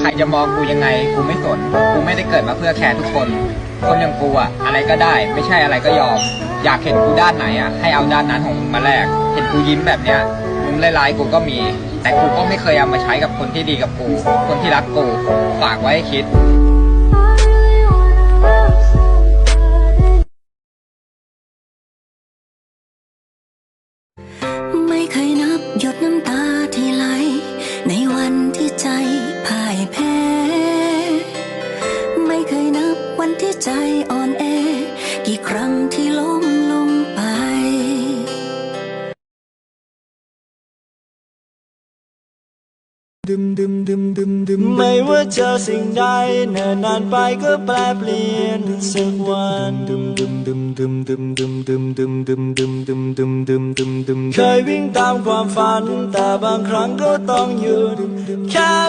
ใครจะมองกูยังไง กูไม่สน กูไม่ได้เกิดมาเพื่อแคร์ทุกคน คนอย่างกูอะอะไรก็ได้ ไม่ใช่อะไรก็ยอม อยากเห็นกูด้านไหนอะให้เอาด้านนั้นของมึงมาแลก เห็นกูยิ้มแบบเนี้ยมุมร้ายๆกูก็มี แต่กูก็ไม่เคยเอามาใช้กับคนที่ดีกับกู คนที่รักกู ฝากไว้ให้คิดไม่เคยนับหยดน้ำตา ที่ใจอ่อนแอ กี่ครั้งที่ล้มลงไปไม่ว่าเจอสิ่งใดเนิ่นนานไปก็แปลเปลี่ยนสักวันเคยวิ่งตามความฝัน แต่บางครั้งก็ต้องหยุดแค่